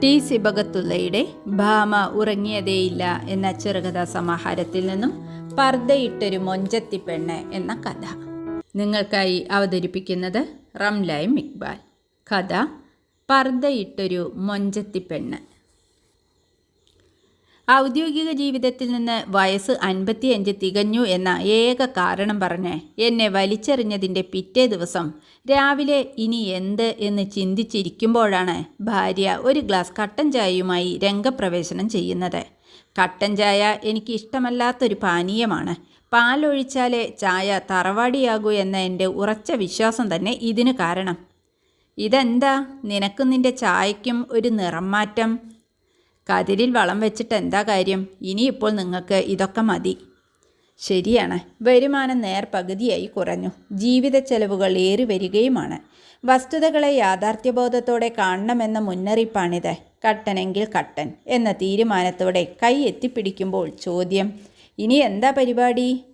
T സിബകത്തുള്ളയുടെ Bhama ഉറങ്ങിയതേയില്ല എന്ന ചെറുകഥാ സമാഹാരത്തിൽ നിന്നും പർദ്ദയിട്ടൊരു മൊഞ്ചത്തി പെണ്ണ് എന്ന കഥ. നിങ്ങൾക്കായി അവതരിപ്പിക്കുന്നത് റംലായ് ഇക്ബാൽ കഥ പർദ്ദയിട്ടൊരു മൊഞ്ചത്തി പെണ്ണ്. ഔദ്യോഗിക ജീവിതത്തിൽ നിന്ന് വയസ്സ് അൻപത്തിയഞ്ച് തികഞ്ഞു എന്ന ഏക കാരണം പറഞ്ഞ് എന്നെ വലിച്ചെറിഞ്ഞതിന്റെ പിറ്റേ ദിവസം രാവിലെ ഇനി എന്ത് എന്ന് ചിന്തിച്ചിരിക്കുമ്പോഴാണ് ഭാര്യ ഒരു ഗ്ലാസ് കട്ടൻ ചായയുമായി രംഗപ്രവേശനം ചെയ്യുന്നത്. കട്ടൻ ചായ എനിക്ക് ഇഷ്ടമല്ലാത്തൊരു പാനീയമാണ്. പാലൊഴിച്ചാലേ ചായ തറവാടിയാകൂ എന്ന എന്റെ ഉറച്ച വിശ്വാസം തന്നെ ഇതിന് കാരണം. ഇതെന്താ? നിനക്കും നിന്റെ ചായയ്ക്കും ഒരു നിറം മാറ്റം. കതിരിൽ വളം വെച്ചിട്ട് എന്താ കാര്യം? ഇനിയിപ്പോൾ നിങ്ങൾക്ക് ഇതൊക്കെ മതി. ശരിയാണ്. വരുമാനം നേർ പകുതിയായി കുറഞ്ഞു. ജീവിത ചെലവുകൾ ഏറി വരികയുമാണ്. വസ്തുതകളെ യാഥാർത്ഥ്യബോധത്തോടെ കാണണമെന്ന മുന്നറിയിപ്പാണിത്. കട്ടനെങ്കിൽ കട്ടൻ എന്ന തീരുമാനത്തോടെ കൈ എത്തിപ്പിടിക്കുമ്പോൾ ചോദ്യം ഇനി എന്താ പരിപാടി?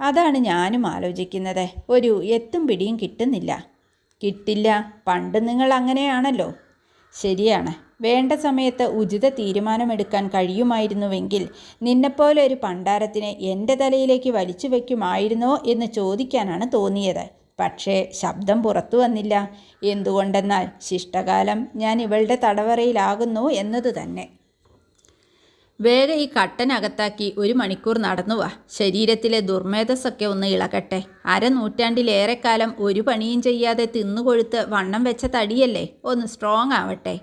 അതാണ് ഞാനും ആലോചിക്കുന്നത്. ഒരു എത്തും പിടിയും കിട്ടുന്നില്ല. കിട്ടില്ല. പണ്ട് നിങ്ങൾ അങ്ങനെയാണല്ലോ. ശരിയാണ്. വേണ്ട സമയത്ത് ഉചിത തീരുമാനമെടുക്കാൻ കഴിയുമായിരുന്നുവെങ്കിൽ നിന്നെപ്പോലെ ഒരു പണ്ടാരത്തിനെ എന്റെ തലയിലേക്ക് വലിച്ചു വയ്ക്കുമായിരുന്നോ എന്ന് ചോദിക്കാനാണ് തോന്നിയത്. പക്ഷേ ശബ്ദം പുറത്തു വന്നില്ല. എന്തുകൊണ്ടെന്നാൽ ശിഷ്ടകാലം ഞാൻ ഇവളുടെ തടവറയിലാകുന്നു എന്നത് തന്നെ. വേഗം ഈ കട്ടനകത്താക്കി ഒരു മണിക്കൂർ നടന്നു വാ. ശരീരത്തിലെ ദുർമേധസ്സൊക്കെ ഒന്ന് ഇളകട്ടെ. അരനൂറ്റാണ്ടിലേറെക്കാലം ഒരു പണിയും ചെയ്യാതെ തിന്നുകൊഴുത്ത് വണ്ണം വെച്ച തടിയല്ലേ? ഒന്ന് സ്ട്രോങ് ആവട്ടെ.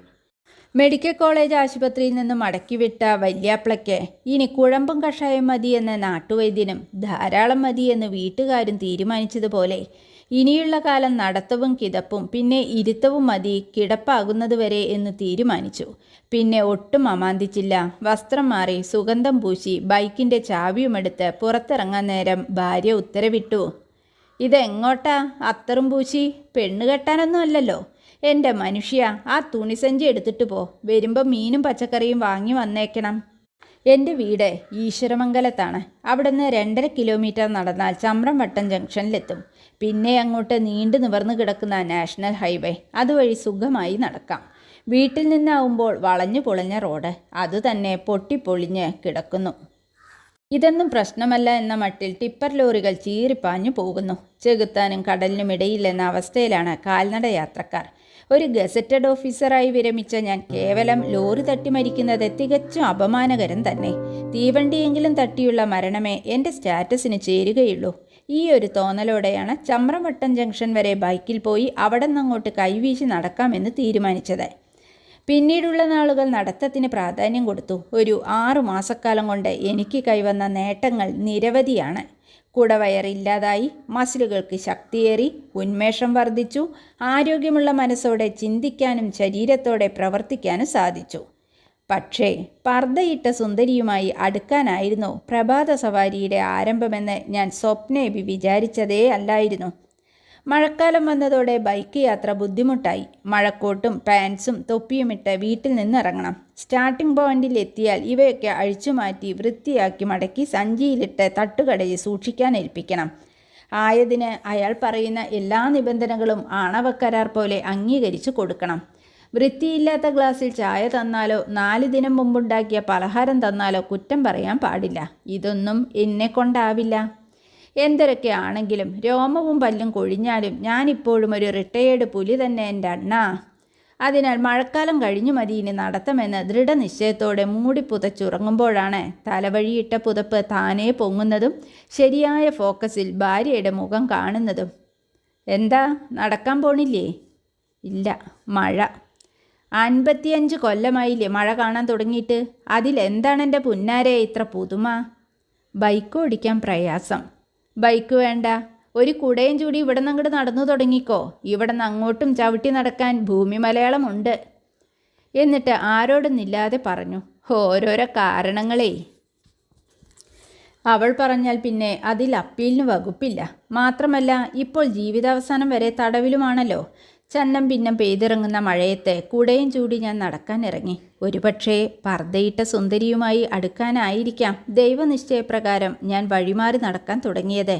മെഡിക്കൽ കോളേജ് ആശുപത്രിയിൽ നിന്ന് മടക്കിവിട്ട വല്യാപ്ലയ്ക്ക് ഇനി കുഴമ്പും കഷായം മതി എന്ന നാട്ടുവൈദ്യനും ധാരാളം മതി എന്ന് വീട്ടുകാരും തീരുമാനിച്ചതുപോലെ ഇനിയുള്ള കാലം നടത്തവും കിതപ്പും പിന്നെ ഇരുത്തവും മതി കിടപ്പാകുന്നതുവരെ എന്ന് തീരുമാനിച്ചു. പിന്നെ ഒട്ടും അമാന്തിച്ചില്ല. വസ്ത്രം മാറി സുഗന്ധം പൂശി ബൈക്കിന്റെ ചാവിയുമെടുത്ത് പുറത്തിറങ്ങാൻ നേരം ഭാര്യ ഉത്തരവിട്ടു. ഇതെങ്ങോട്ടാ? അത്തറും പൂശി? പെണ്ണുകെട്ടാനൊന്നും അല്ലല്ലോ. എന്റെ മനുഷ്യ ആ തുണിസഞ്ചി എടുത്തിട്ട് പോ. വരുമ്പോൾ മീനും പച്ചക്കറിയും വാങ്ങി വന്നേക്കണം. എന്റെ വീട് ഈശ്വരമംഗലത്താണ്. അവിടെ നിന്ന് രണ്ടര കിലോമീറ്റർ നടന്നാൽ ചമ്രം വട്ടം ജംഗ്ഷനിലെത്തും. പിന്നെ അങ്ങോട്ട് നീണ്ടു നിവർന്നു കിടക്കുന്ന നാഷണൽ ഹൈവേ. അതുവഴി സുഖമായി നടക്കാം. വീട്ടിൽ നിന്നാവുമ്പോൾ വളഞ്ഞു പൊളിഞ്ഞ റോഡ്. അതുതന്നെ പൊട്ടിപ്പൊളിഞ്ഞ് കിടക്കുന്നു. ഇതൊന്നും പ്രശ്നമല്ല എന്ന മട്ടിൽ ടിപ്പർ ലോറികൾ ചീറിപ്പാഞ്ഞു പോകുന്നു. ചെകുത്താനും കടലിനും ഇടയില്ലെന്ന അവസ്ഥയിലാണ് കാൽനട യാത്രക്കാർ ഒരു ഗസറ്റഡ് ഓഫീസറായി വിരമിച്ച ഞാൻ കേവലം ലോറി തട്ടി മരിക്കുന്നത് തികച്ചും അപമാനകരം തന്നെ. തീവണ്ടിയെങ്കിലും തട്ടിയുള്ള മരണമേ എന്റെ സ്റ്റാറ്റസിന് ചേരുകയുള്ളൂ. ഈ ഒരു തോന്നലോടെയാണ് ചമ്രവട്ടം ജംഗ്ഷൻ വരെ ബൈക്കിൽ പോയി അവിടെ നിന്നങ്ങോട്ട് കൈവീശി നടക്കാമെന്ന് തീരുമാനിച്ചത്. പിന്നീടുള്ള നാളുകൾ നടത്തത്തിന് പ്രാധാന്യം കൊടുത്തു. ഒരു ആറു മാസക്കാലം കൊണ്ട് എനിക്ക് കൈവന്ന നേട്ടങ്ങൾ നിരവധിയാണ്. കുടവയറില്ലാതായി മസിലുകൾക്ക് ശക്തിയേറി ഉന്മേഷം വർദ്ധിച്ചു. ആരോഗ്യമുള്ള മനസ്സോടെ ചിന്തിക്കാനും ശരീരത്തോടെ പ്രവർത്തിക്കാനും സാധിച്ചു. പക്ഷേ പർദ്ദയിട്ട സുന്ദരിയുമായി അടുക്കാനായിരുന്നു പ്രഭാത സവാരിയുടെ ആരംഭമെന്ന് ഞാൻ സ്വപ്നേബി വിചാരിച്ചതേ അല്ലായിരുന്നു മഴക്കാലം വന്നതോടെ ബൈക്ക് യാത്ര ബുദ്ധിമുട്ടായി. മഴക്കോട്ടും പാൻസും തൊപ്പിയുമിട്ട് വീട്ടിൽ നിന്നിറങ്ങണം. സ്റ്റാർട്ടിംഗ് പോയിന്റിൽ എത്തിയാൽ ഇവയൊക്കെ അഴിച്ചുമാറ്റി വൃത്തിയാക്കി മടക്കി സഞ്ചിയിലിട്ട് തട്ടുകടയിൽ സൂക്ഷിക്കാൻ ഏൽപ്പിക്കണം. ആയതിന് അയാൾ പറയുന്ന എല്ലാ നിബന്ധനകളും ആണവക്കരാർ പോലെ അംഗീകരിച്ചു കൊടുക്കണം. വൃത്തിയില്ലാത്ത ഗ്ലാസ്സിൽ ചായ തന്നാലോ നാല് ദിനം മുമ്പുണ്ടാക്കിയ പലഹാരം തന്നാലോ കുറ്റം പറയാൻ പാടില്ല. ഇതൊന്നും എന്നെ കൊണ്ടാവില്ല എന്തൊക്കെ ആണെങ്കിലും രോമവും പല്ലും കൊഴിഞ്ഞാലും ഞാനിപ്പോഴും ഒരു റിട്ടയേർഡ് പുലി തന്നെ എന്റെ അണ്ണ. അതിനാൽ മഴക്കാലം കഴിഞ്ഞു മതി ഇനി നടത്തമെന്ന് ദൃഢനിശ്ചയത്തോടെ മൂടി പുതച്ചുറങ്ങുമ്പോഴാണ് തലവഴിയിട്ട പുതപ്പ് താനേ പൊങ്ങുന്നതും ശരിയായ ഫോക്കസിൽ ഭാര്യയുടെ മുഖം കാണുന്നതും. എന്താ നടക്കാൻ പോണില്ലേ? ഇല്ല മഴ. അൻപത്തിയഞ്ച് കൊല്ലമായില്ലേ മഴ കാണാൻ തുടങ്ങിയിട്ട്? അതിലെന്താണ് എന്റെ പുന്നാരെ ഇത്ര പുതുമ? ബൈക്ക് ഓടിക്കാൻ പ്രയാസം. ബൈക്ക് വേണ്ട. ഒരു കുടയും ചൂടി ഇവിടെ നിന്ന് നടന്നു തുടങ്ങിക്കോ. ഇവിടെ നിന്ന് അങ്ങോട്ടും ചവിട്ടി നടക്കാൻ ഭൂമി മലയാളമുണ്ട്. എന്നിട്ട് ആരോടൊന്നില്ലാതെ പറഞ്ഞു. ഓരോരോ കാരണങ്ങളേ. അവൾ പറഞ്ഞാൽ പിന്നെ അതിൽ അപ്പീലിന് വകുപ്പില്ല. മാത്രമല്ല ഇപ്പോൾ ജീവിതാവസാനം വരെ തടവിലുമാണല്ലോ. ചന്നം ഭിന്നം പെയ്തിറങ്ങുന്ന മഴയത്തെ കുടയും ചൂടി ഞാൻ നടക്കാൻ ഇറങ്ങി. ഒരുപക്ഷേ പർദ്ദയിട്ട സുന്ദരിയുമായി അടുക്കാനായിരിക്കാം ദൈവനിശ്ചയപ്രകാരം ഞാൻ വഴിമാറി നടക്കാൻ തുടങ്ങിയത്.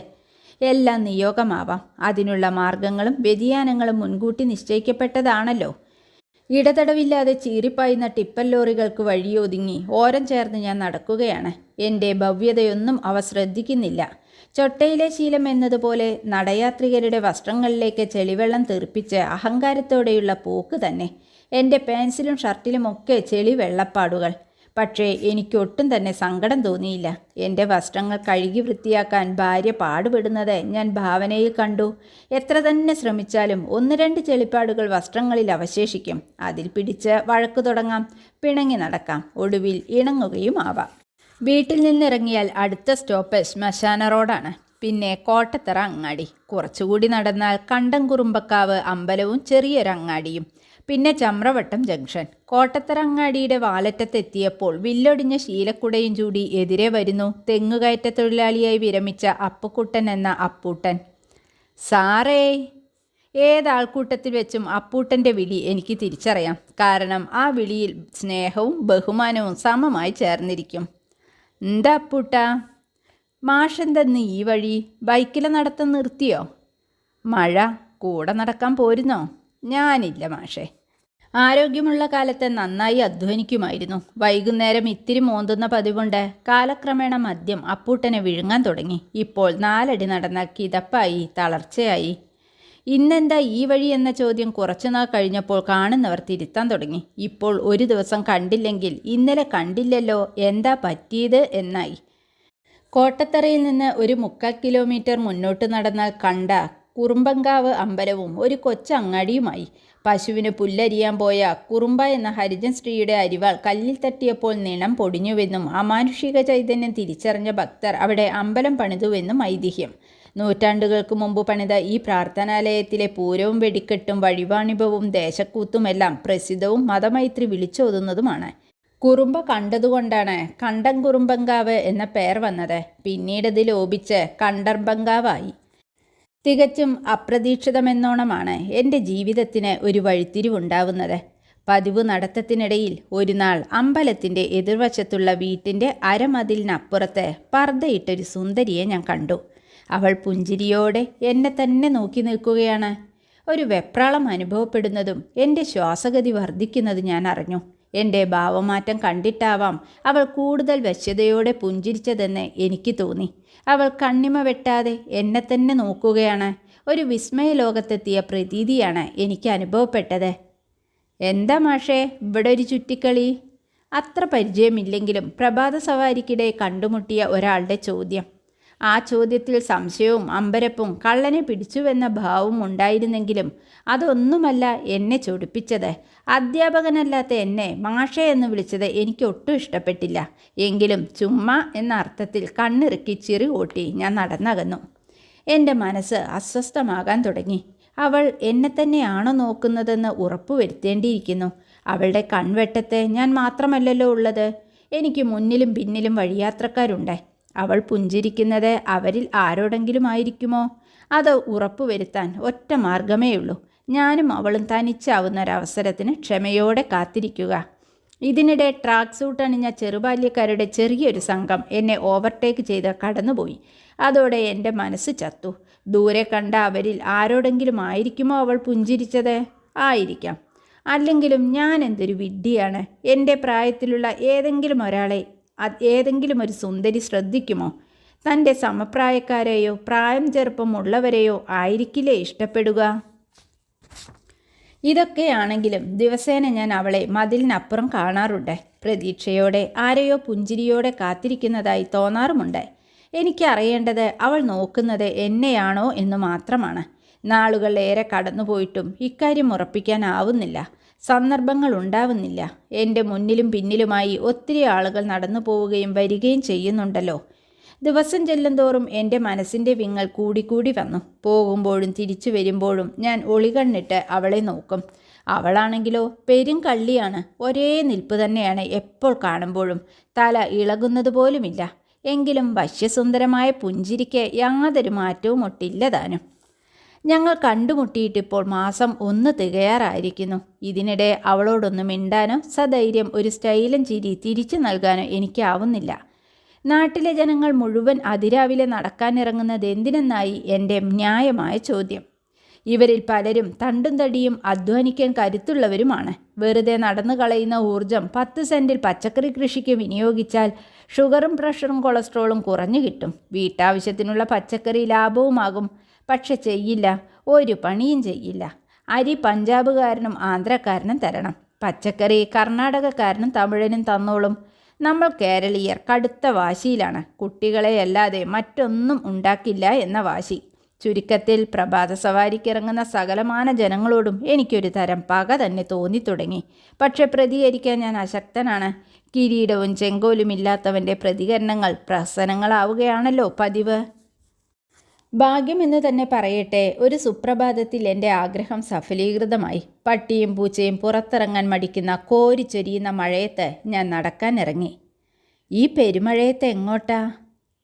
എല്ലാം നിയോഗമാവാം. അതിനുള്ള മാർഗങ്ങളും വ്യതിയാനങ്ങളും മുൻകൂട്ടി നിശ്ചയിക്കപ്പെട്ടതാണല്ലോ. ഇടതടവില്ലാതെ ചീറിപ്പായുന്ന ടിപ്പർ ലോറികൾക്ക് വഴിയൊതുങ്ങി ഓരം ചേർന്ന് ഞാൻ നടക്കുകയാണ്. എന്റെ ഭവ്യതയൊന്നും അവ ശ്രദ്ധിക്കുന്നില്ല. ചൊട്ടയിലെ ശീലം എന്നതുപോലെ നടയാത്രികരുടെ വസ്ത്രങ്ങളിലേക്ക് ചെളിവെള്ളം തെറിപ്പിച്ച് അഹങ്കാരത്തോടെയുള്ള പോക്ക് തന്നെ. എന്റെ പാൻസിലും ഷർട്ടിലുമൊക്കെ ചെളി വെള്ളപ്പാടുകൾ പക്ഷേ എനിക്കൊട്ടും തന്നെ സങ്കടം തോന്നിയില്ല. എന്റെ വസ്ത്രങ്ങൾ കഴുകി വൃത്തിയാക്കാൻ ഭാര്യ പാടുപെടുന്നത് ഞാൻ ഭാവനയിൽ കണ്ടു. എത്ര തന്നെ ശ്രമിച്ചാലും ഒന്ന് രണ്ട് ചെളിപ്പാടുകൾ വസ്ത്രങ്ങളിൽ അവശേഷിക്കും. അതിൽ പിടിച്ച് വഴക്കു തുടങ്ങാം. പിണങ്ങി നടക്കാം. ഒടുവിൽ ഇണങ്ങുകയും ആവാം. വീട്ടിൽ നിന്നിറങ്ങിയാൽ അടുത്ത സ്റ്റോപ്പ് ശ്മശാന റോഡാണ്. പിന്നെ കോട്ടത്തറ അങ്ങാടി. കുറച്ചുകൂടി നടന്നാൽ കണ്ടം കുറുമ്പക്കാവ് അമ്പലവും ചെറിയൊരു അങ്ങാടിയും. പിന്നെ ചമ്രവട്ടം ജംഗ്ഷൻ. കോട്ടത്തറ അങ്ങാടിയുടെ വാലറ്റത്തെത്തിയപ്പോൾ വില്ലൊടിഞ്ഞ ശീലക്കുടയും ചൂടി എതിരെ വരുന്നു തെങ്ങുകയറ്റ തൊഴിലാളിയായി വിരമിച്ച അപ്പുക്കുട്ടൻ എന്ന അപ്പൂട്ടൻ. സാറേ ഏതാൾക്കൂട്ടത്തിൽ വെച്ചും അപ്പൂട്ടന്റെ വിളി എനിക്ക് തിരിച്ചറിയാം. കാരണം ആ വിളിയിൽ സ്നേഹവും ബഹുമാനവും സമമായി ചേർന്നിരിക്കും. എന്താ അപ്പൂട്ട? മാഷെന്തെന്ന് ഈ വഴി ബൈക്കിലെ നടത്തം നിർത്തിയോ? മഴ കൂടെ നടക്കാൻ പോരുന്നോ? ഞാനില്ല മാഷേ. ആരോഗ്യമുള്ള കാലത്ത് നന്നായി അധ്വാനിക്കുമായിരുന്നു. വൈകുന്നേരം ഇത്തിരി മോന്തുന്ന പതിവുണ്ട്. കാലക്രമേണ മദ്യം അപ്പൂട്ടനെ വിഴുങ്ങാൻ തുടങ്ങി. ഇപ്പോൾ നാലടി നടന്ന കിതപ്പായി തളർച്ചയായി. ഇന്നെന്താ ഈ വഴി എന്ന ചോദ്യം കുറച്ചുനാൾ കഴിഞ്ഞപ്പോൾ കാണുന്നവർ തിരുത്താൻ തുടങ്ങി. ഇപ്പോൾ ഒരു ദിവസം കണ്ടില്ലെങ്കിൽ ഇന്നലെ കണ്ടില്ലല്ലോ എന്താ പറ്റിയത് എന്നായി. കോട്ടത്തറയിൽ നിന്ന് ഒരു മുക്കാൽ കിലോമീറ്റർ മുന്നോട്ട് നടന്നാൽ കണ്ട കുറുമ്പങ്കാവ് അമ്പലവും ഒരു കൊച്ചങ്ങാടിയുമായി. പശുവിന് പുല്ലരിയാൻ പോയ കുറുമ്പ എന്ന ഹരിജൻ സ്ത്രീയുടെ അരിവാൾ കല്ലിൽ തട്ടിയപ്പോൾ നിണം പൊടിഞ്ഞുവെന്നും അമാനുഷിക ചൈതന്യം തിരിച്ചറിഞ്ഞ ഭക്തർ അവിടെ അമ്പലം പണിതുവെന്നും ഐതിഹ്യം. നൂറ്റാണ്ടുകൾക്ക് മുമ്പ് പണിത ഈ പ്രാർത്ഥനാലയത്തിലെ പൂരവും വെടിക്കെട്ടും വഴിവാണിഭവും ദേശക്കൂത്തുമെല്ലാം പ്രസിദ്ധവും മതമൈത്രി വിളിച്ചോതുന്നതുമാണ്. കുറുമ്പ കണ്ടതുകൊണ്ടാണ് കണ്ടം കുറുമ്പങ്കാവ് എന്ന പേർ വന്നത്. പിന്നീട് ലോപിച്ച് കണ്ടർബങ്കാവായി. തികച്ചും അപ്രതീക്ഷിതമെന്നോണമാണ് എന്റെ ജീവിതത്തിന് ഒരു വഴിത്തിരിവുണ്ടാവുന്നത്. പതിവ് നടത്തത്തിനിടയിൽ ഒരു നാൾ അമ്പലത്തിന്റെ എതിർവശത്തുള്ള വീട്ടിന്റെ അരമതിലിനപ്പുറത്ത് പർദ്ദയിട്ടൊരു സുന്ദരിയെ ഞാൻ കണ്ടു. അവൾ പുഞ്ചിരിയോടെ എന്നെ തന്നെ നോക്കി നിൽക്കുകയാണ്. ഒരു വെപ്രാളം അനുഭവപ്പെടുന്നതും എന്റെ ശ്വാസഗതി വർദ്ധിക്കുന്നത് ഞാൻ അറിഞ്ഞു. എന്റെ ഭാവമാറ്റം കണ്ടിട്ടാവാം അവൾ കൂടുതൽ വശ്യതയോടെ പുഞ്ചിരിച്ചതെന്ന് എനിക്ക് തോന്നി. അവൾ കണ്ണിമ വെട്ടാതെ എന്നെ തന്നെ നോക്കുകയാണ്. ഒരു വിസ്മയ ലോകത്തെത്തിയ പ്രതീതിയാണ് എനിക്ക് അനുഭവപ്പെട്ടത്. എന്താ മാഷേ ഇവിടെ ഒരു ചുറ്റിക്കളി? അത്ര പരിചയമില്ലെങ്കിലും പ്രഭാത സവാരിക്കിടെ കണ്ടുമുട്ടിയ ഒരാളുടെ ചോദ്യം. ആ ചോദ്യത്തിൽ സംശയവും അമ്പരപ്പും കള്ളനെ പിടിച്ചുവെന്ന ഭാവവും ഉണ്ടായിരുന്നെങ്കിലും അതൊന്നുമല്ല എന്നെ ചൊടിപ്പിച്ചത്. അധ്യാപകനല്ലാത്ത എന്നെ മാഷ എന്ന് വിളിച്ചത് എനിക്ക് ഒട്ടും ഇഷ്ടപ്പെട്ടില്ല. എങ്കിലും ചുമ്മാ എന്ന അർത്ഥത്തിൽ കണ്ണിറുക്കി ചിറി കൂട്ടി ഞാൻ നടന്നകന്നു. എന്റെ മനസ്സ് അസ്വസ്ഥമാകാൻ തുടങ്ങി. അവൾ എന്നെ തന്നെയാണോ നോക്കുന്നതെന്ന് ഉറപ്പുവരുത്തേണ്ടിയിരിക്കുന്നു അവളുടെ കൺവെട്ടത്തെ ഞാൻ മാത്രമല്ലല്ലോ ഉള്ളത്. എനിക്ക് മുന്നിലും പിന്നിലും വഴിയാത്രക്കാരുണ്ട്. അവൾ പുഞ്ചിരിക്കുന്നത് അവരിൽ ആരോടെങ്കിലും ആയിരിക്കുമോ അത് ഉറപ്പുവരുത്താൻ ഒറ്റ മാർഗമേയുള്ളൂ ഞാനും അവളും തനിച്ചാവുന്ന ഒരവസരത്തിന് ക്ഷമയോടെ കാത്തിരിക്കുക. ഇതിനിടെ ട്രാക്ക് സൂട്ട് അണിഞ്ഞ ചെറുബാല്യക്കാരുടെ ചെറിയൊരു സംഘം എന്നെ ഓവർടേക്ക് ചെയ്ത് കടന്നുപോയി. അതോടെ എന്റെ മനസ്സ് ചത്തു. ദൂരെ കണ്ട അവരിൽ ആരോടെങ്കിലും ആയിരിക്കുമോ അവൾ പുഞ്ചിരിച്ചത്? ആയിരിക്കാം. അല്ലെങ്കിലും ഞാൻ എന്തൊരു വിഡ്ഢിയാണ്. എന്റെ പ്രായത്തിലുള്ള ഏതെങ്കിലും ഒരാളെ ഏതെങ്കിലും ഒരു സുന്ദരി ശ്രദ്ധിക്കുമോ? തന്റെ സമപ്രായക്കാരെയോ പ്രായം ചെറുപ്പമുള്ളവരെയോ ആയിരിക്കില്ലേ ഇഷ്ടപ്പെടുക? ഇതൊക്കെയാണെങ്കിലും ദിവസേന ഞാൻ അവളെ മതിലിനപ്പുറം കാണാറുണ്ട്. പ്രതീക്ഷയോടെ ആരെയോ പുഞ്ചിരിയോടെ കാത്തിരിക്കുന്നതായി തോന്നാറുമുണ്ട്. എനിക്കറിയേണ്ടത് അവൾ നോക്കുന്നത് എന്നെയാണോ എന്ന് മാത്രമാണ്. നാളുകൾ ഏറെ കടന്നുപോയിട്ടും ഇക്കാര്യം ഉറപ്പിക്കാനാവുന്നില്ല. സന്ദർഭങ്ങൾ ഉണ്ടാവുന്നില്ല. എന്റെ മുന്നിലും പിന്നിലുമായി ഒത്തിരി ആളുകൾ നടന്നു പോവുകയും വരികയും ചെയ്യുന്നുണ്ടല്ലോ. ദിവസം ചെല്ലുന്തോറും എന്റെ മനസ്സിന്റെ വിങ്ങൽ കൂടിക്കൂടി വന്നു. പോകുമ്പോഴും തിരിച്ചു വരുമ്പോഴും ഞാൻ ഒളികണ്ണിട്ട് അവളെ നോക്കും. അവളാണെങ്കിലോ? പെരും കള്ളിയാണ്. ഒരേ നിൽപ്പ് തന്നെയാണ് എപ്പോൾ കാണുമ്പോഴും. തല ഇളകുന്നത് പോലുമില്ല. എങ്കിലും വശ്യസുന്ദരമായ പുഞ്ചിരിക്ക് യാതൊരു മാറ്റവും ഒട്ടില്ല താനും. ഞങ്ങൾ കണ്ടുമുട്ടിയിട്ടിപ്പോൾ മാസം ഒന്ന് തികയാറായിരിക്കുന്നു. ഇതിനിടെ അവളോടൊന്ന് മിണ്ടാനോ സധൈര്യം ഒരു സ്റ്റൈലും ചിരി തിരിച്ചു നൽകാനോ എനിക്കാവുന്നില്ല. നാട്ടിലെ ജനങ്ങൾ മുഴുവൻ അതിരാവിലെ നടക്കാനിറങ്ങുന്നത് എന്തിനെന്നായി എന്റെ ന്യായമായ ചോദ്യം. ഇവരിൽ പലരും തണ്ടും തടിയും അധ്വാനിക്കാൻ കരുത്തുള്ളവരുമാണ്. വെറുതെ നടന്നു കളയുന്ന ഊർജം പത്ത് സെന്റിൽ പച്ചക്കറി കൃഷിക്ക് വിനിയോഗിച്ചാൽ ഷുഗറും പ്രഷറും കൊളസ്ട്രോളും കുറഞ്ഞു കിട്ടും. വീട്ടാവശ്യത്തിനുള്ള പച്ചക്കറി ലാഭവുമാകും. പക്ഷെ ചെയ്യില്ല. ഒരു പണിയും ചെയ്യില്ല. അരി പഞ്ചാബുകാരനും ആന്ധ്രക്കാരനും തരണം. പച്ചക്കറി കർണാടകക്കാരനും തമിഴനും തന്നോളും. നമ്മൾ കേരളീയർ കടുത്ത വാശിയിലാണ്. കുട്ടികളെ അല്ലാതെ മറ്റൊന്നും ഉണ്ടാക്കില്ല എന്ന വാശി. ചുരുക്കത്തിൽ പ്രഭാത സവാരിക്കിറങ്ങുന്ന സകലമാന ജനങ്ങളോടും എനിക്കൊരു തരം പക തന്നെ തോന്നിത്തുടങ്ങി പക്ഷെ പ്രതികരിക്കാൻ ഞാൻ അശക്തനാണ്. കിരീടവും ചെങ്കോലും ഇല്ലാത്തവന്റെ പ്രതികരണങ്ങൾ പ്രസനങ്ങളാവുകയാണല്ലോ പതിവ്. ഭാഗ്യമെന്ന് തന്നെ പറയട്ടെ ഒരു സുപ്രഭാതത്തിൽ എന്റെ ആഗ്രഹം സഫലീകൃതമായി. പട്ടിയും പൂച്ചയും പുറത്തിറങ്ങാൻ മടിക്കുന്ന കോരിച്ചൊരിയുന്ന മഴയത്ത് ഞാൻ നടക്കാൻ ഇറങ്ങി. ഈ പെരുമഴയത്ത് എങ്ങോട്ടാ?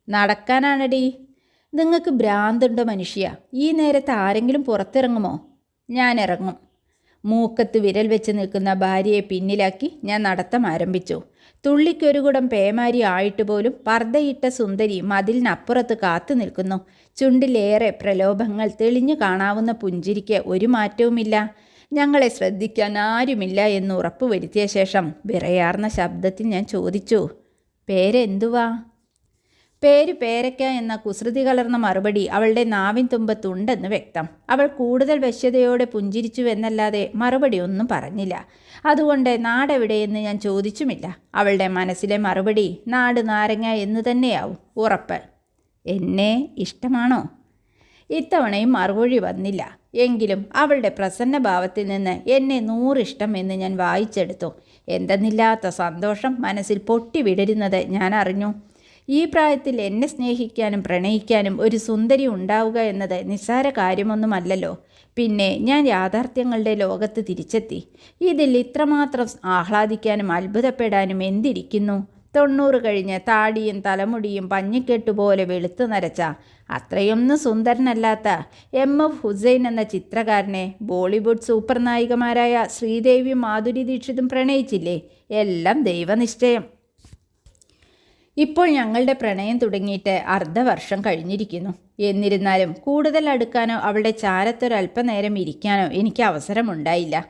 നടക്കാനാണടി. നിങ്ങൾക്ക് ഭ്രാന്തുണ്ടോ മനുഷ്യ? ഈ നേരത്ത് ആരെങ്കിലും പുറത്തിറങ്ങുമോ? ഞാൻ ഇറങ്ങും. മൂക്കത്ത് വിരൽ വെച്ച് നിൽക്കുന്ന ഭാര്യയെ പിന്നിലാക്കി ഞാൻ നടത്തം ആരംഭിച്ചു. തുള്ളിക്കൊരു കുടം പേമാരി ആയിട്ട് പോലും പർദ്ദയിട്ട സുന്ദരി മതിലിനപ്പുറത്ത് കാത്തു നിൽക്കുന്നു. ചുണ്ടിലേറെ പ്രലോഭങ്ങൾ തെളിഞ്ഞു കാണാവുന്ന പുഞ്ചിരിക്ക് ഒരു മാറ്റവുമില്ല. ഞങ്ങളെ ശ്രദ്ധിക്കാൻ ആരുമില്ല എന്ന് ഉറപ്പുവരുത്തിയ ശേഷം വിറയാർന്ന ശബ്ദത്തിൽ ഞാൻ ചോദിച്ചു പേരെന്തുവാ? പേര് പേരയ്ക്ക എന്ന കുസൃതി കലർന്ന മറുപടി അവളുടെ നാവിൻ തുമ്പത്തുണ്ടെന്ന് വ്യക്തം. അവൾ കൂടുതൽ വശ്യതയോടെ പുഞ്ചിരിച്ചു എന്നല്ലാതെ മറുപടി ഒന്നും പറഞ്ഞില്ല. അതുകൊണ്ട് നാടെവിടെയെന്ന് ഞാൻ ചോദിച്ചുമില്ല. അവളുടെ മനസ്സിലെ മറുപടി നാട് നാരങ്ങ എന്ന് തന്നെയാവും. ഉറപ്പ്. എന്നെ ഇഷ്ടമാണോ? ഇത്തവണയും മറുപടി വന്നില്ല. എങ്കിലും അവളുടെ പ്രസന്ന ഭാവത്തിൽ നിന്ന് എന്നെ നൂറിഷ്ടം എന്ന് ഞാൻ വായിച്ചെടുത്തു. എന്തെന്നില്ലാത്ത സന്തോഷം മനസ്സിൽ പൊട്ടി വിടരുന്നത് ഞാൻ അറിഞ്ഞു. ഈ പ്രായത്തിൽ എന്നെ സ്നേഹിക്കാനും പ്രണയിക്കാനും ഒരു സുന്ദരി ഉണ്ടാവുക എന്നത് നിസ്സാര കാര്യമൊന്നുമല്ലല്ലോ. പിന്നെ ഞാൻ യാഥാർത്ഥ്യങ്ങളുടെ ലോകത്ത് തിരിച്ചെത്തി. ഇതിൽ ഇത്രമാത്രം ആഹ്ലാദിക്കാനും അത്ഭുതപ്പെടാനും എന്തിരിക്കുന്നു? തൊണ്ണൂറ് കഴിഞ്ഞ് താടിയും തലമുടിയും പഞ്ഞിക്കെട്ടുപോലെ വെളുത്തു നരച്ച അത്രയൊന്നും സുന്ദരനല്ലാത്ത എം എഫ് ഹുസൈൻ എന്ന ചിത്രകാരനെ ബോളിവുഡ് സൂപ്പർ നായികമാരായ ശ്രീദേവിയും മാധുരി ദീക്ഷിതും പ്രണയിച്ചില്ലേ? എല്ലാം ദൈവനിശ്ചയം. ഇപ്പോൾ ഞങ്ങളുടെ പ്രണയം തുടങ്ങിയിട്ട് അർദ്ധവർഷം കഴിഞ്ഞിരിക്കുന്നു. എന്നിരുന്നാലും കൂടുതൽ അടുക്കാനോ അവളുടെ ചാരത്തൊരല്പനേരം ഇരിക്കാനോ എനിക്ക് അവസരമുണ്ടായില്ല.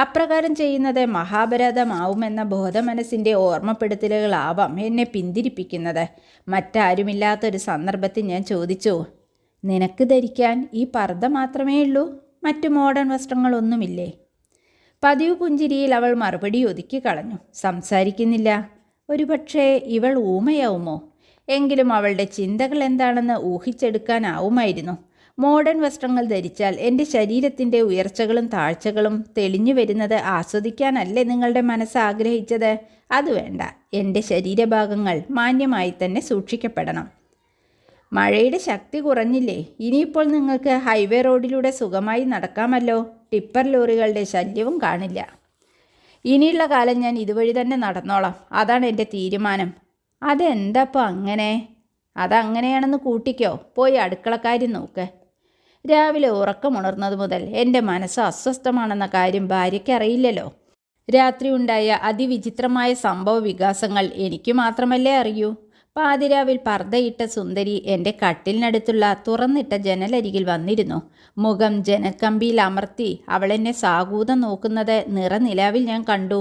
അപ്രകാരം ചെയ്യുന്നത് മഹാപരാധമാവുമെന്ന ബോധമനസ്സിന്റെ ഓർമ്മപ്പെടുത്തലുകളാവാം എന്നെ പിന്തിരിപ്പിക്കുന്നത്. മറ്റാരുമില്ലാത്തൊരു സന്ദർഭത്തിൽ ഞാൻ ചോദിച്ചു നിനക്ക് ധരിക്കാൻ ഈ പർദ്ദ മാത്രമേ ഉള്ളൂ? മറ്റു മോഡേൺ വസ്ത്രങ്ങളൊന്നുമില്ലേ? പതിവ് പുഞ്ചിരിയിൽ അവൾ മറുപടി ഒതുക്കി കളഞ്ഞു. സംസാരിക്കുന്നില്ല. ഒരുപക്ഷേ ഇവൾ ഊമയാവുമോ? എങ്കിലും അവളുടെ ചിന്തകൾ എന്താണെന്ന് ഊഹിച്ചെടുക്കാനാവുമായിരുന്നു. മോഡേൺ വസ്ത്രങ്ങൾ ധരിച്ചാൽ എന്റെ ശരീരത്തിന്റെ ഉയർച്ചകളും താഴ്ചകളും തെളിഞ്ഞു വരുന്നത് ആസ്വദിക്കാനല്ലേ നിങ്ങളുടെ മനസ്സ് ആഗ്രഹിച്ചത്? അത് വേണ്ട. എന്റെ ശരീരഭാഗങ്ങൾ മാന്യമായി തന്നെ സൂക്ഷിക്കപ്പെടണം. മഴയുടെ ശക്തി കുറഞ്ഞില്ലേ? ഇനിയിപ്പോൾ നിങ്ങൾക്ക് ഹൈവേ റോഡിലൂടെ സുഖമായി നടക്കാമല്ലോ. ടിപ്പർ ലോറികളുടെ ശല്യവും കാണില്ല. ഇനിയുള്ള കാലം ഞാൻ ഇതുവഴി തന്നെ നടന്നോളാം. അതാണ് എന്റെ തീരുമാനം. അതെന്താപ്പോൾ അങ്ങനെ? അതങ്ങനെയാണെന്ന് കൂട്ടിക്കോ. പോയി അടുക്കളക്കാര്യം നോക്ക്. രാവിലെ ഉറക്കമുണർന്നത് മുതൽ എന്റെ മനസ്സ് അസ്വസ്ഥമാണെന്ന കാര്യം ഭാര്യയ്ക്കറിയില്ലല്ലോ രാത്രി ഉണ്ടായ അതിവിചിത്രമായ സംഭവ വികാസങ്ങൾ എനിക്ക് മാത്രമല്ലേ അറിയൂ. പാതിരാവിൽ പർദ്ദയിട്ട സുന്ദരി എന്റെ കട്ടിലിനടുത്തുള്ള തുറന്നിട്ട ജനലരികിൽ വന്നിരുന്നു. മുഖം ജനക്കമ്പിയിൽ അമർത്തി അവളെന്നെ സാകൂതം നോക്കുന്നത് നിറനിലാവിൽ ഞാൻ കണ്ടു.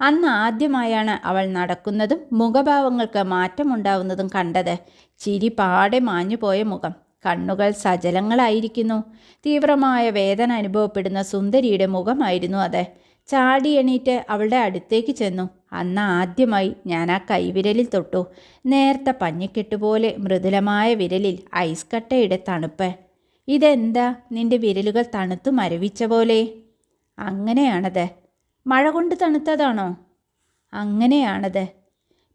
അന്ന് ആദ്യമായാണ് അവൾ നടക്കുന്നതും മുഖഭാവങ്ങൾക്ക് മാറ്റമുണ്ടാവുന്നതും കണ്ടത്. ചിരി പാടെ മാഞ്ഞുപോയ മുഖം. കണ്ണുകൾ സജലങ്ങളായിരിക്കുന്നു. തീവ്രമായ വേദന അനുഭവപ്പെടുന്ന സുന്ദരിയുടെ മുഖമായിരുന്നു അത്. ചാടി എണീറ്റ് അവളുടെ അടുത്തേക്ക് ചെന്നു. അന്ന് ആദ്യമായി ഞാൻ ആ കൈവിരലിൽ തൊട്ടു. നേർത്ത പഞ്ഞിക്കെട്ടുപോലെ മൃദുലമായ വിരലിൽ ഐസ് കട്ടയുടെ തണുപ്പ്. ഇതെന്താ നിന്റെ വിരലുകൾ തണുത്തു മരവിച്ച പോലെ? അങ്ങനെയാണത്. മഴ കൊണ്ട് തണുത്തതാണോ? അങ്ങനെയാണത്.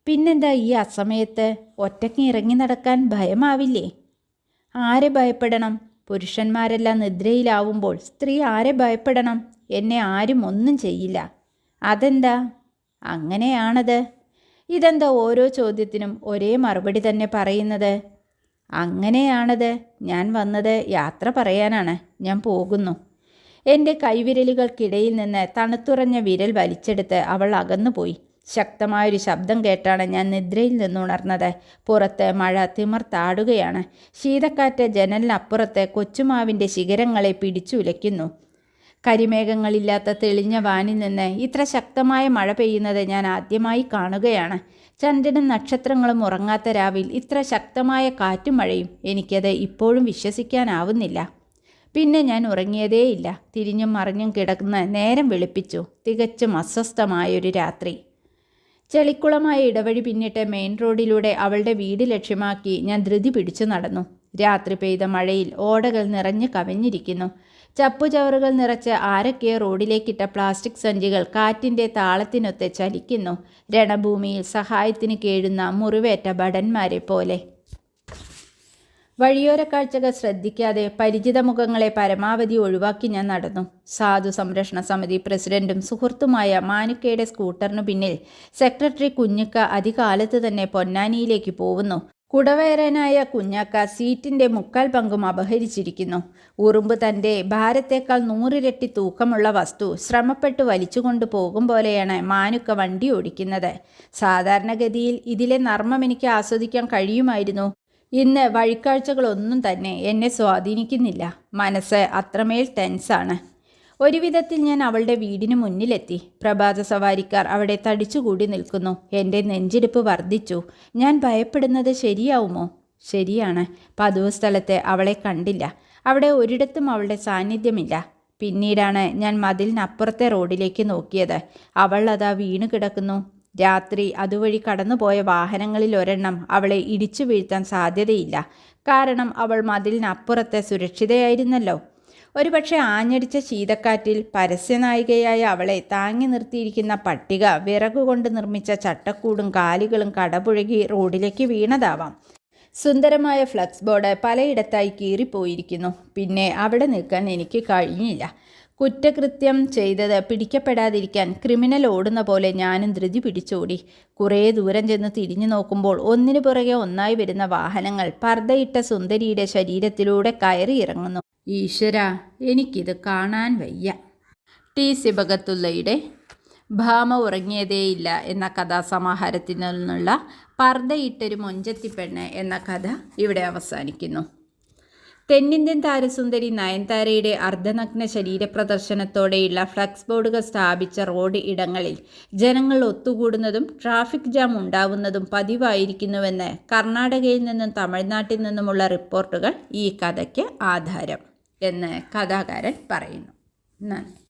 പിന്നെന്താ ഈ അസമയത്ത് ഒറ്റയ്ക്ക് ഇറങ്ങി നടക്കാൻ ഭയമാവില്ലേ? ആരെ ഭയപ്പെടണം? പുരുഷന്മാരെല്ലാം നിദ്രയിലാവുമ്പോൾ സ്ത്രീ ആരെ ഭയപ്പെടണം? എന്നെ ആരും ഒന്നും ചെയ്യില്ല. അതെന്താ? അങ്ങനെയാണത്. ഇതെന്താ ഓരോ ചോദ്യത്തിനും ഒരേ മറുപടി തന്നെ പറയുന്നത്? അങ്ങനെയാണത്. ഞാൻ വന്നത് യാത്ര പറയാനാണ്. ഞാൻ പോകുന്നു. എന്റെ കൈവിരലുകൾക്കിടയിൽ നിന്ന് തണുത്തുറഞ്ഞ വിരൽ വലിച്ചെടുത്ത് അവൾ അകന്നുപോയി. ശക്തമായൊരു ശബ്ദം കേട്ടാണ് ഞാൻ നിദ്രയിൽ നിന്നുണർന്നത് പുറത്ത് മഴ തിമർത്താടുകയാണ്. ശീതക്കാറ്റ് ജനലിനപ്പുറത്ത് കൊച്ചുമാവിന്റെ ശിഖരങ്ങളെ പിടിച്ചുലയ്ക്കുന്നു. കരിമേഘങ്ങളില്ലാത്ത തെളിഞ്ഞ വാനിൽ നിന്ന് ഇത്ര ശക്തമായ മഴ പെയ്യുന്നത് ഞാൻ ആദ്യമായി കാണുകയാണ്. ചന്ദ്രനും നക്ഷത്രങ്ങളും ഉറങ്ങാത്ത രാവിൽ ഇത്ര ശക്തമായ കാറ്റും മഴയും എനിക്കത് ഇപ്പോഴും വിശ്വസിക്കാനാവുന്നില്ല. പിന്നെ ഞാൻ ഉറങ്ങിയതേയില്ല. തിരിഞ്ഞും മറിഞ്ഞും കിടക്കുന്ന നേരം വെളുപ്പിച്ചു. തികച്ചും അസ്വസ്ഥമായൊരു രാത്രി. ചെളിക്കുളമായ ഇടവഴി പിന്നിട്ട് മെയിൻ റോഡിലൂടെ അവളുടെ വീട് ലക്ഷ്യമാക്കി ഞാൻ ധൃതി പിടിച്ചു നടന്നു. രാത്രി പെയ്ത മഴയിൽ ഓടകൾ നിറഞ്ഞു കവിഞ്ഞിരിക്കുന്നു. ചപ്പുചവറുകൾ നിറച്ച് ആരൊക്കെ റോഡിലേക്കിട്ട പ്ലാസ്റ്റിക് സഞ്ചികൾ കാറ്റിന്റെ താളത്തിനൊത്ത് ചലിക്കുന്നു. രണഭൂമിയിൽ സഹായത്തിന് കേഴുന്ന മുറിവേറ്റ ഭടന്മാരെ പോലെ. വഴിയോര കാഴ്ചകൾ ശ്രദ്ധിക്കാതെ പരിചിത മുഖങ്ങളെ പരമാവധി ഒഴിവാക്കി ഞാൻ നടന്നു. സാധു സംരക്ഷണ സമിതി പ്രസിഡന്റും സുഹൃത്തുമായ മാനുക്കയുടെ സ്കൂട്ടറിനു പിന്നിൽ സെക്രട്ടറി കുഞ്ഞുക്ക അധികാലത്ത് തന്നെ പൊന്നാനിയിലേക്ക് പോകുന്നു. കുടവയറനായ കുഞ്ഞാക്ക സീറ്റിന്റെ മുക്കാൽ പങ്കും അപഹരിച്ചിരിക്കുന്നു. ഉറുമ്പ് തന്റെ ഭാരത്തേക്കാൾ നൂറിരട്ടി തൂക്കമുള്ള വസ്തു ശ്രമപ്പെട്ട് വലിച്ചുകൊണ്ട് പോകും പോലെയാണ് മാനുക്ക വണ്ടി ഓടിക്കുന്നത്. സാധാരണഗതിയിൽ ഇതിലെ നർമ്മം എനിക്ക് ആസ്വദിക്കാൻ കഴിയുമായിരുന്നു. ഇന്ന് വഴിക്കാഴ്ചകളൊന്നും തന്നെ എന്നെ സ്വാധീനിക്കുന്നില്ല. മനസ്സ് അത്രമേൽ ടെൻസാണ്. ഒരു വിധത്തിൽ ഞാൻ അവളുടെ വീടിന് മുന്നിലെത്തി. പ്രഭാത സവാരിക്കാർ അവിടെ തടിച്ചുകൂടി നിൽക്കുന്നു. എന്റെ നെഞ്ചിടിപ്പ് വർദ്ധിച്ചു. ഞാൻ ഭയപ്പെടുന്നത് ശരിയാവുമോ? ശരിയാണ്. പതിവ് സ്ഥലത്തെ അവളെ കണ്ടില്ല. അവിടെ ഒരിടത്തും അവളുടെ സാന്നിധ്യമില്ല. പിന്നീടാണ് ഞാൻ മതിലിനപ്പുറത്തെ റോഡിലേക്ക് നോക്കിയത്. അവൾ അതാ വീണ് കിടക്കുന്നു. രാത്രി അതുവഴി കടന്നുപോയ വാഹനങ്ങളിൽ ഒരെണ്ണം അവളെ ഇടിച്ചു വീഴ്ത്താൻ സാധ്യതയില്ല. കാരണം അവൾ മതിലിനപ്പുറത്തെ സുരക്ഷിതയായിരുന്നല്ലോ. ഒരുപക്ഷെ ആഞ്ഞടിച്ച ശീതക്കാറ്റിൽ പരസ്യനായികയായ അവളെ താങ്ങി നിർത്തിയിരിക്കുന്ന പട്ടിക വിറകുകൊണ്ട് നിർമ്മിച്ച ചട്ടക്കൂടും കാലികളും കടപുഴകി റോഡിലേക്ക് വീണതാവാം. സുന്ദരമായ ഫ്ലക്സ് ബോർഡ് പലയിടത്തായി കീറിപ്പോയിരിക്കുന്നു. പിന്നെ അവിടെ നിൽക്കാൻ എനിക്ക് കഴിഞ്ഞില്ല. കുറ്റകൃത്യം ചെയ്തത് പിടിക്കപ്പെടാതിരിക്കാൻ ക്രിമിനൽ ഓടുന്ന പോലെ ഞാനും ധൃതി പിടിച്ചോടി. കുറേ ദൂരം ചെന്ന് തിരിഞ്ഞു നോക്കുമ്പോൾ ഒന്നിനു പുറകെ ഒന്നായി വരുന്ന വാഹനങ്ങൾ പർദ്ദയിട്ട സുന്ദരിയുടെ ശരീരത്തിലൂടെ കയറി ഇറങ്ങുന്നു. ഈശ്വര എനിക്കിത് കാണാൻ വയ്യ. ടി. സിബകത്തുള്ളയുടെ ഭാമ ഉറങ്ങിയതേയില്ല എന്ന കഥാസമാഹാരത്തിൽ നിന്നുള്ള പർദ്ദയിട്ടൊരു മൊഞ്ചത്തിപ്പെണ്ണ് എന്ന കഥ ഇവിടെ അവസാനിക്കുന്നു. തെന്നിന്ത്യൻ താരസുന്ദരി നയൻതാരയുടെ അർദ്ധനഗ്ന ശരീരപ്രദർശനത്തോടെയുള്ള ഫ്ലക്സ് ബോർഡുകൾ സ്ഥാപിച്ച റോഡ് ഇടങ്ങളിൽ ജനങ്ങൾ ഒത്തുകൂടുന്നതും ട്രാഫിക് ജാം ഉണ്ടാവുന്നതും പതിവായിരിക്കുന്നുവെന്ന് കർണാടകയിൽ നിന്നും തമിഴ്നാട്ടിൽ നിന്നുമുള്ള റിപ്പോർട്ടുകൾ ഈ കഥയ്ക്ക് ആധാരം എന്ന് കഥാകാരൻ പറയുന്നു. നന്ദി.